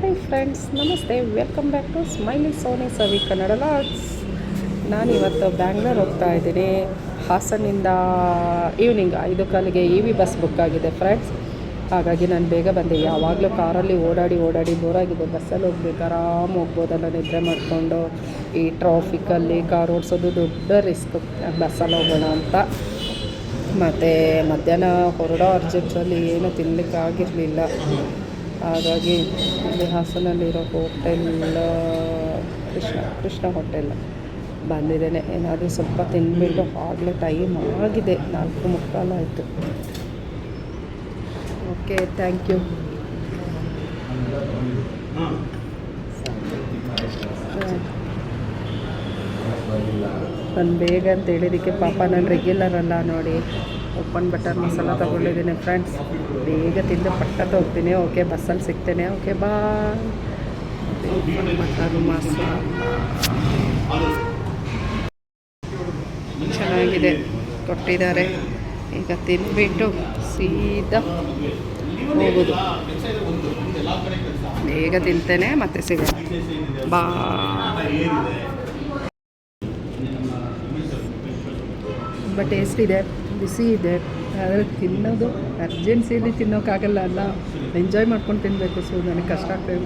Hi friends namaste. Welcome back to smiley Soni Savi Kannada vlogs ನಾನಿವತ್ತು ಬ್ಯಾಂಗ್ಳೂರ್ ಹೋಗ್ತಾ ಇದ್ದೀನಿ. ಹಾಸನಿಂದ ಈವ್ನಿಂಗ್ ಐದು ಕಾಲಿಗೆ ಇ ವಿ ಬಸ್ ಬುಕ್ ಆಗಿದೆ ಫ್ರೆಂಡ್ಸ್ ಹಾಗಾಗಿ ನಾನು ಬೇಗ ಬಂದೆ. ಯಾವಾಗಲೂ ಕಾರಲ್ಲಿ ಓಡಾಡಿ ಓಡಾಡಿ ಬೋರಾಗಿದೆ ಬಸ್ಸಲ್ಲಿ ಹೋಗ್ಬೇಕು, ಆರಾಮ್ ಹೋಗ್ಬೋದಲ್ಲ ನಿದ್ರೆ ಮಾಡಿಕೊಂಡು ಈ ಟ್ರಾಫಿಕಲ್ಲಿ ಕಾರ್ ಓಡಿಸೋದು ದೊಡ್ಡ ರಿಸ್ಕ್ ಬಸ್ಸಲ್ಲಿ ಹೋಗೋಣ ಅಂತ. ಮತ್ತು ಮಧ್ಯಾಹ್ನ ಹೊರಡೋ ಅರ್ಜೆಂಟಲ್ಲಿ ಏನು ತಿನ್ನಲಿಕ್ಕೆ ಆಗಿರಲಿಲ್ಲ ಹಾಗಾಗಿ ಇಲ್ಲಿ ಹಾಸನಲ್ಲಿರೋ ಹೋಟೆಲ್, ಕೃಷ್ಣ ಕೃಷ್ಣ ಹೋಟೆಲ್ ಬಂದಿದ್ದೇನೆ. ಏನಾದರೂ ಸ್ವಲ್ಪ ತಿಂದುಬಿಟ್ಟು ಆಗಲೇ ಟೈಮ್ ಆಗಿದೆ. ನಾಲ್ಕು ಮುಕ್ಕಾಲಾಯಿತು ಓಕೆ ಥ್ಯಾಂಕ್ ಯು ನಾನು ಬೇಗ ಅಂತ ಹೇಳಿದ್ದಕ್ಕೆ ಪಾಪ ನಾನು ರೆಗ್ಯುಲರ್ ಅಲ್ಲ ನೋಡಿ. ಓಪನ್ ಬಟರ್ ಮಸಾಲ ತೊಗೊಂಡಿದ್ದೀನಿ ಫ್ರೆಂಡ್ಸ್ ಬೇಗ ತಿಂದು ಪಟ್ಟ ಹೋಗ್ತೀನಿ ಓಕೆ ಬಸ್ಸಲ್ಲಿ ಸಿಗ್ತೇನೆ. ಓಕೆ ಬಾ ಬಟರ್ ಮಸಾಲ. ಚೆನ್ನಾಗಿದೆ. ಕೊಟ್ಟಿದ್ದಾರೆ ಈಗ ತಿನ್ಬಿಟ್ಟು ಸೀದಾ ಹೋಗೋದು. ಬೇಗ ತಿಂತೇನೆ, ಮತ್ತೆ ಸಿಗೋಣ. ಬಾ ತುಂಬ ಟೇಸ್ಟ್ ಇದೆ. ಬಿಸಿ ಇದೆ, ಆದರೆ ತಿನ್ನೋದು ಅರ್ಜೆನ್ಸಿಯಲ್ಲಿ ತಿನ್ನೋಕ್ಕಾಗಲ್ಲ ಅಲ್ಲ ಎಂಜಾಯ್ ಮಾಡ್ಕೊಂಡು ತಿನ್ನಬೇಕು ಸೊ ನನಗೆ ಕಷ್ಟ ಆಗ್ತದೆ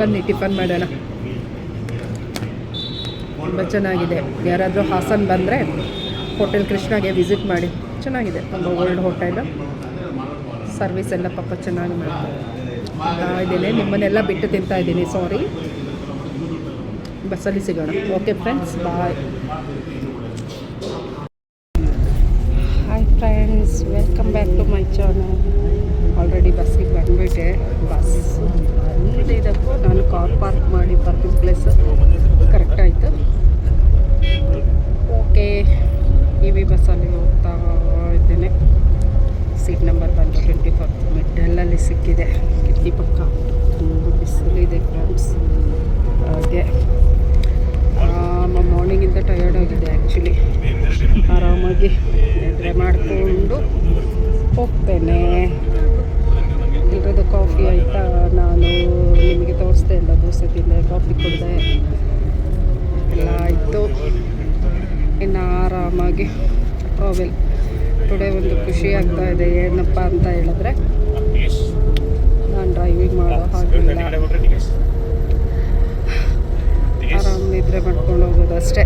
ಬನ್ನಿ, ಟಿಫನ್ ಮಾಡೋಣ. ತುಂಬ ಚೆನ್ನಾಗಿದೆ. ಯಾರಾದರೂ ಹಾಸನ್ ಬಂದರೆ ಹೋಟೆಲ್ ಕೃಷ್ಣಗೆ ವಿಸಿಟ್ ಮಾಡಿ. ಚೆನ್ನಾಗಿದೆ, ತುಂಬ ಓಲ್ಡ್ ಹೋಟೆಲ್ ಸರ್ವಿಸ್ ಎಲ್ಲ ಪಾಪ ಚೆನ್ನಾಗಿ ಮಾಡ್ತಾರೆ. ಇದ್ದೀನಿ, ನಿಮ್ಮನ್ನೆಲ್ಲ ಬಿಟ್ಟು ತಿಂತಾ ಇದ್ದೀನಿ ಸಾರಿ ಬಸ್ಸಲ್ಲಿ ಸಿಗೋಣ. Okay friends bye friends welcome back to my channel already ಬಸ್ಸಿಗೆ ಬಂದುಬಿಟ್ಟೆ. ಬಸ್ ಇದಕ್ಕೂ ನಾನು ಕಾರ್ ಪಾರ್ಕ್ ಮಾಡಿ ಪಾರ್ಕಿಂಗ್ ಪ್ಲೇಸ್ ಕರೆಕ್ಟ್ ಆಯಿತು? ಓಕೆ ಇ ವಿ ಬಸ್ಸಲ್ಲಿ ಹೋಗ್ತಾ ಇದ್ದೇನೆ. ಸೀಟ್ ನಂಬರ್ ಬಂದು ಟ್ವೆಂಟಿ ಫೋರ್ ಮಿಡ್ಡಲ್ಲಲ್ಲಿ ಸಿಕ್ಕಿದೆ. ಕಿಟಕಿ ಪಕ್ಕ ತುಂಬ ಬಿಸಿಲಿದೆ ಫ್ರೆಂಡ್ಸ್ ಹಾಗೆ. ಆರಾಮಾಗಿ ಟ್ರಾವೆಲ್ ಟುಡೇ ಒಂದು ಖುಷಿ ಆಗ್ತಾ ಇದೆ. ಏನಪ್ಪ ಅಂತ ಹೇಳಿದ್ರೆ ನಾನು ಡ್ರೈವಿಂಗ್ ಮಾಡೋ ಹಾಗಿಲ್ಲ. ಆರಾಮ್ ನಿದ್ರೆ ಮಾಡ್ಕೊಂಡು ಹೋಗೋದು ಅಷ್ಟೇ.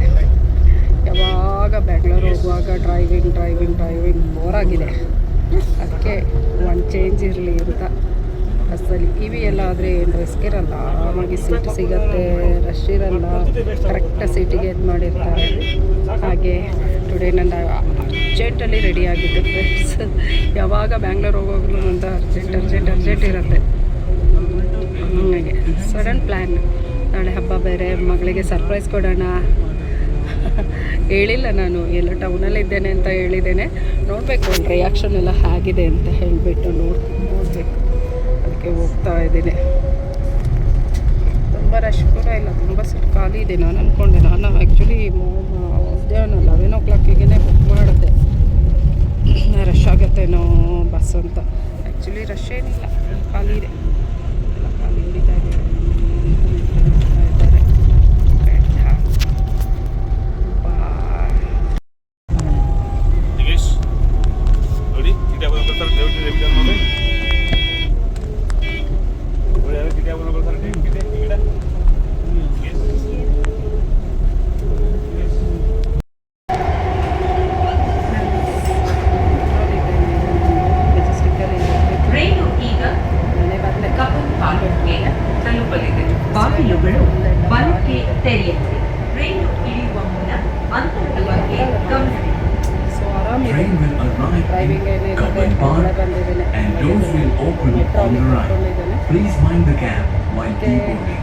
ಯಾವಾಗ ಬೆಂಗಳೂರು ಹೋಗುವಾಗ ಡ್ರೈವಿಂಗ್ ಡ್ರೈವಿಂಗ್ ಡ್ರೈವಿಂಗ್ ಬೋರಾಗಿದೆ ಅದಕ್ಕೆ ಒಂದು ಚೇಂಜ್ ಇರಲಿ ಅಂತ. ಬಸ್ಸಲ್ಲಿ ಇ ವಿ ಎಲ್ಲ ಆದರೆ ಏನು ರಿಸ್ಕ್ ಇರಲ್ಲ. ಆರಾಮಾಗಿ ಸೀಟ್ ಸಿಗತ್ತೆ ರಶ್ ಇರಲ್ಲ. ಕರೆಕ್ಟ್ ಸೀಟಿಗೆ ಇದು ಮಾಡಿರ್ತಾರೆ. ಹಾಗೆ ಟುಡೇ ನನ್ನ ಅರ್ಜೆಂಟಲ್ಲಿ ರೆಡಿ ಆಗಿದ್ದೆ ಫ್ರೆಂಡ್ಸ್ ಯಾವಾಗ ಬ್ಯಾಂಗ್ಳೂರ್ ಹೋಗೋಗ್ಲೂ ಅಂತ ಅರ್ಜೆಂಟ್ ಅರ್ಜೆಂಟ್ ಅರ್ಜೆಂಟ್ ಇರುತ್ತೆ. ಹಾಗೆ ಸಡನ್ ಪ್ಲ್ಯಾನ್ ನಾಳೆ ಹಬ್ಬ ಬೇರೆ, ಮಗಳಿಗೆ ಸರ್ಪ್ರೈಸ್ ಕೊಡೋಣ. ಹೇಳಿಲ್ಲ ನಾನು, ಎಲ್ಲ ಟೌನಲ್ಲಿದ್ದೇನೆ ಅಂತ ಹೇಳಿದ್ದೇನೆ. ನೋಡಬೇಕು, ಒಂದು ರಿಯಾಕ್ಷನ್ ಎಲ್ಲ ಹೇಗಿದೆ ಅಂತ ಹೇಳಿಬಿಟ್ಟು ನೋಡಿ, ನೋಡಬೇಕು. ಅದಕ್ಕೆ ಹೋಗ್ತಾ ಇದ್ದೀನಿ. ತುಂಬ ರಶ್ ಕೂಡ ಇಲ್ಲ, ತುಂಬ ಸೀಟ್ ಖಾಲಿ ಇದೆ. ನಾನು ಅಂದ್ಕೊಂಡೆ ನಾನು ಆ್ಯಕ್ಚುಲಿ ಮಧ್ಯಾಹ್ನ ಲೆವೆನ್ ಓ ಕ್ಲಾಕಿಗೆ ಬಾಗಿಲುಗಳು ಬಲಕ್ಕೆ ತೆರೆಯಲಿದೆ ರೈಲು ಇಳಿಯುವ ಮುನ್ನ ಅಂತರದ ಬಗ್ಗೆ ಗಮನವಿದೆ Train will arrive driving in Covered Park and doors will open on the right. Please mind the gap while Okay. deboarding.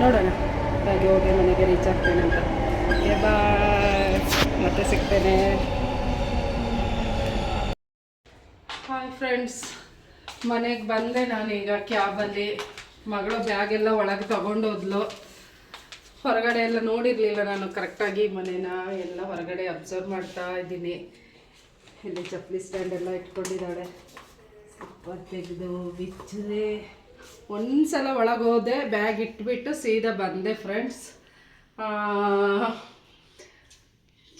ನೋಡೋಣ. ಹಾಗೆ ಹೋಗಿ ಮನೆಗೆ ರೀಚ್ ಆಗ್ತೇನೆ ಅಂತ. ಓಕೆ ಬಾಯ್ ಮತ್ತೆ ಸಿಗ್ತೇನೆ. ಹಾಯ್ ಫ್ರೆಂಡ್ಸ್ ಮನೆಗೆ ಬಂದೆ ನಾನೀಗ ಕ್ಯಾಬಲ್ಲಿ. ಮಗಳು ಬ್ಯಾಗೆಲ್ಲ ಒಳಗೆ ತಗೊಂಡೋದ್ಲು ಹೊರಗಡೆ ಎಲ್ಲ ನೋಡಿರಲಿಲ್ಲ ನಾನು. ಕರೆಕ್ಟಾಗಿ ಮನೇನ ಎಲ್ಲ ಹೊರಗಡೆ ಅಬ್ಸರ್ವ್ ಮಾಡ್ತಾ ಇದ್ದೀನಿ. ಇಲ್ಲಿ ಚಪ್ಪಲಿ ಸ್ಟ್ಯಾಂಡ್ ಎಲ್ಲ ಇಟ್ಕೊಂಡಿದ್ದಾಳೆ. ತೆಗೆದು ಬಿಚ್ಚಿದೆ. ಒಂದ್ಸಲ ಹೋದೆ, ಬ್ಯಾಗ್ ಇಟ್ಬಿಟ್ಟು ಸೀದಾ ಬಂದೆ ಫ್ರೆಂಡ್ಸ್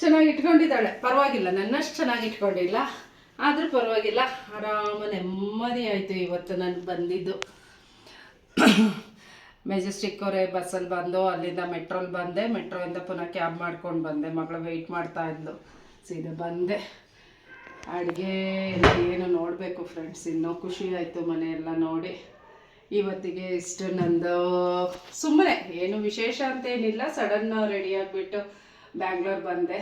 ಚೆನ್ನಾಗಿ ಇಟ್ಕೊಂಡಿದ್ದಾಳೆ. ಪರವಾಗಿಲ್ಲ, ನನ್ನಷ್ಟು ಚೆನ್ನಾಗಿ ಇಟ್ಕೊಂಡಿಲ್ಲ. ಆದರೂ ಪರವಾಗಿಲ್ಲ. ಆರಾಮ ನೆಮ್ಮದಿ ಆಯಿತು ಇವತ್ತು ನಾನು ಬಂದಿದ್ದು. ಮೆಜೆಸ್ಟಿಕ್ ಅವರೇ ಬಸ್ಸಲ್ಲಿ ಬಂದು ಅಲ್ಲಿಂದ ಮೆಟ್ರೋಲ್ಲಿ ಬಂದೆ. ಮೆಟ್ರೋಯಿಂದ ಪುನಃ ಕ್ಯಾಬ್ ಮಾಡ್ಕೊಂಡು ಬಂದೆ. ಮಗಳು ವೆಯ್ಟ್ ಮಾಡ್ತಾ ಇದ್ಲು. ಸೀದಾ ಬಂದೆ. ಅಡುಗೆ ಏನು ನೋಡಬೇಕು ಫ್ರೆಂಡ್ಸ್ ಇನ್ನೂ ಖುಷಿ ಆಯಿತು ಮನೆಯೆಲ್ಲ ನೋಡಿ. ಇವತ್ತಿಗೆ ಇಷ್ಟು ನಂದು ಸುಮ್ಮನೆ ಏನು ವಿಶೇಷ ಅಂತ ಏನಿಲ್ಲ ಸಡನ್ ರೆಡಿ ಆಗಿಬಿಟ್ಟು ಬ್ಯಾಂಗ್ಳೂರ್ ಬಂದೆ.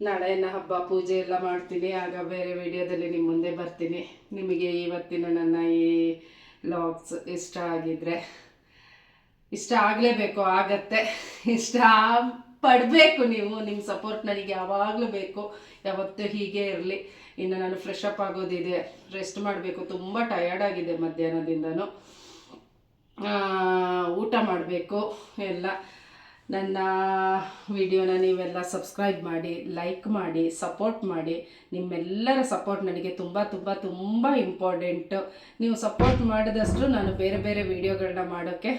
ನಾಳೆನ ಹಬ್ಬ, ಪೂಜೆ ಎಲ್ಲ ಮಾಡ್ತೀನಿ. ಆಗ ಬೇರೆ ವಿಡಿಯೋದಲ್ಲಿ ನಿಮ್ಮ ಮುಂದೆ ಬರ್ತೀನಿ. ನಿಮಗೆ ಇವತ್ತಿನ ನನ್ನ ಈ ಲಾಗ್ಸ್ ಇಷ್ಟ ಆಗಿದ್ರೆ, ಇಷ್ಟ ಆಗಲೇಬೇಕು, ಆಗತ್ತೆ. ಇಷ್ಟ ಪಡಬೇಕು ನೀವು ನಿಮ್ಮ ಸಪೋರ್ಟ್ ನನಗೆ ಯಾವಾಗಲೂ ಬೇಕು. ಯಾವತ್ತೂ ಹೀಗೆ ಇರಲಿ. ಇನ್ನು ನಾನು ಫ್ರೆಶ್ ಅಪ್ ಆಗೋದಿದೆ ರೆಸ್ಟ್ ಮಾಡಬೇಕು. ತುಂಬ ಟಯರ್ಡ್ ಆಗಿದೆ ಮಧ್ಯಾಹ್ನದಿಂದನೂ. ಊಟ ಮಾಡಬೇಕು, ಎಲ್ಲ. ನನ್ನ ವಿಡಿಯೋನ ನೀವೆಲ್ಲ ಸಬ್ಸ್ಕ್ರೈಬ್ ಮಾಡಿ ಲೈಕ್ ಮಾಡಿ ಸಪೋರ್ಟ್ ಮಾಡಿ. ನಿಮ್ಮೆಲ್ಲರ ಸಪೋರ್ಟ್ ನನಗೆ ತುಂಬ ತುಂಬ ತುಂಬ ಇಂಪಾರ್ಟೆಂಟು ನೀವು ಸಪೋರ್ಟ್ ಮಾಡಿದಷ್ಟು ನಾನು ಬೇರೆ ಬೇರೆ ವಿಡಿಯೋಗಳನ್ನ ಮಾಡೋಕ್ಕೆ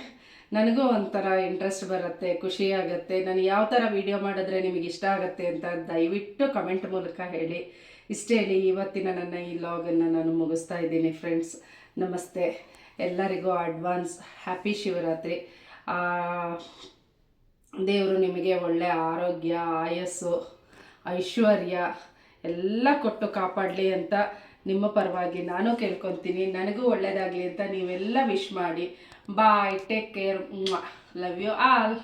ನನಗೂ ಒಂಥರ ಇಂಟ್ರೆಸ್ಟ್ ಬರುತ್ತೆ, ಖುಷಿ ಆಗುತ್ತೆ. ನಾನು ಯಾವ ಥರ ವಿಡಿಯೋ ಮಾಡಿದ್ರೆ ನಿಮಗೆ ಇಷ್ಟ ಆಗುತ್ತೆ ಅಂತ ದಯವಿಟ್ಟು ಕಮೆಂಟ್ ಮೂಲಕ ಹೇಳಿ. ಇಷ್ಟೇ ಹೇಳಿ, ಇವತ್ತಿನ ನನ್ನ ಈ ಲಾಗನ್ನು ನಾನು ಮುಗಿಸ್ತಾ ಇದ್ದೀನಿ ಫ್ರೆಂಡ್ಸ್ ನಮಸ್ತೆ. ಎಲ್ಲರಿಗೂ ಅಡ್ವಾನ್ಸ್ ಹ್ಯಾಪಿ ಶಿವರಾತ್ರಿ. ದೇವರು ನಿಮಗೆ ಒಳ್ಳೆಯ ಆರೋಗ್ಯ, ಆಯಸ್ಸು, ಐಶ್ವರ್ಯ ಎಲ್ಲ ಕೊಟ್ಟು ಕಾಪಾಡಲಿ ಅಂತ ನಿಮ್ಮ ಪರವಾಗಿ ನಾನು ಕೇಳ್ಕೊತೀನಿ. ನನಗೂ ಒಳ್ಳೆಯದಾಗಲಿ ಅಂತ ನೀವೆಲ್ಲ ವಿಶ್ ಮಾಡಿ. Bye take care love you all